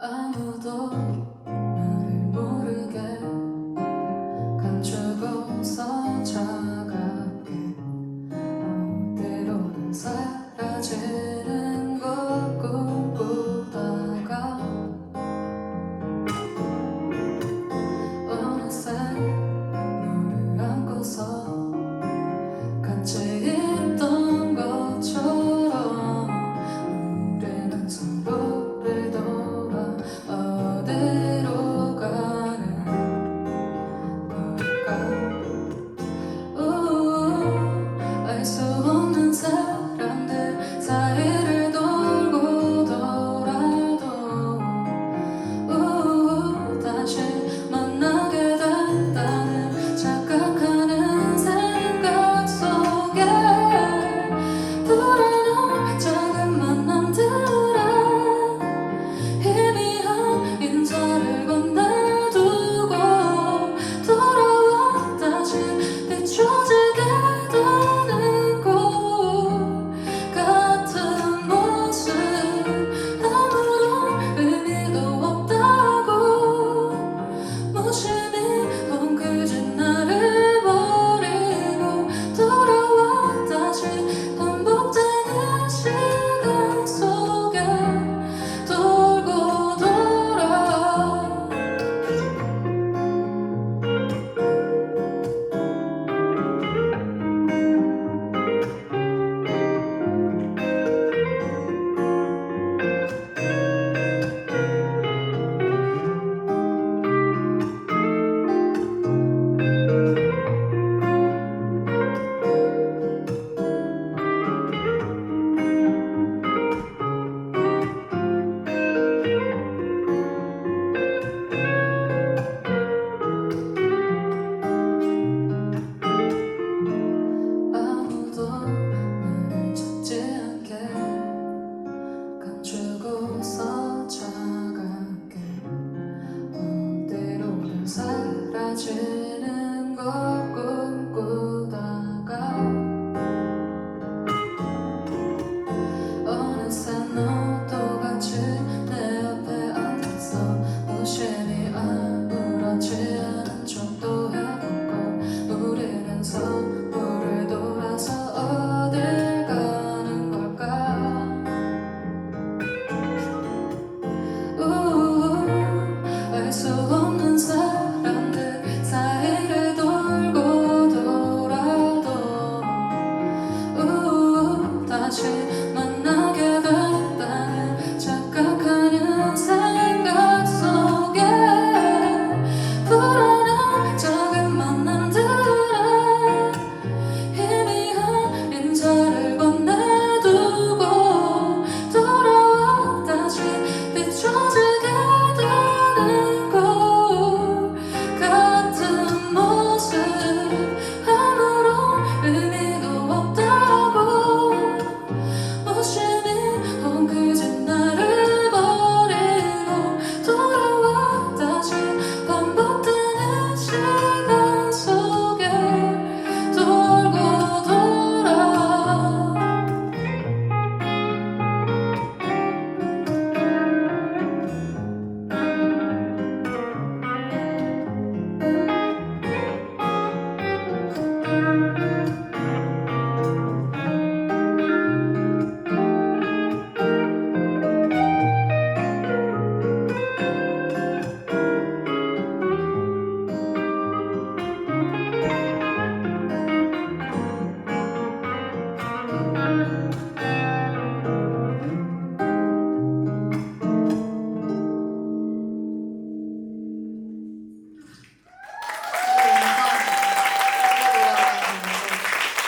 아무도 나를 모르게 감추고서 차갑게 어디로는 사라지는 Música sin and God.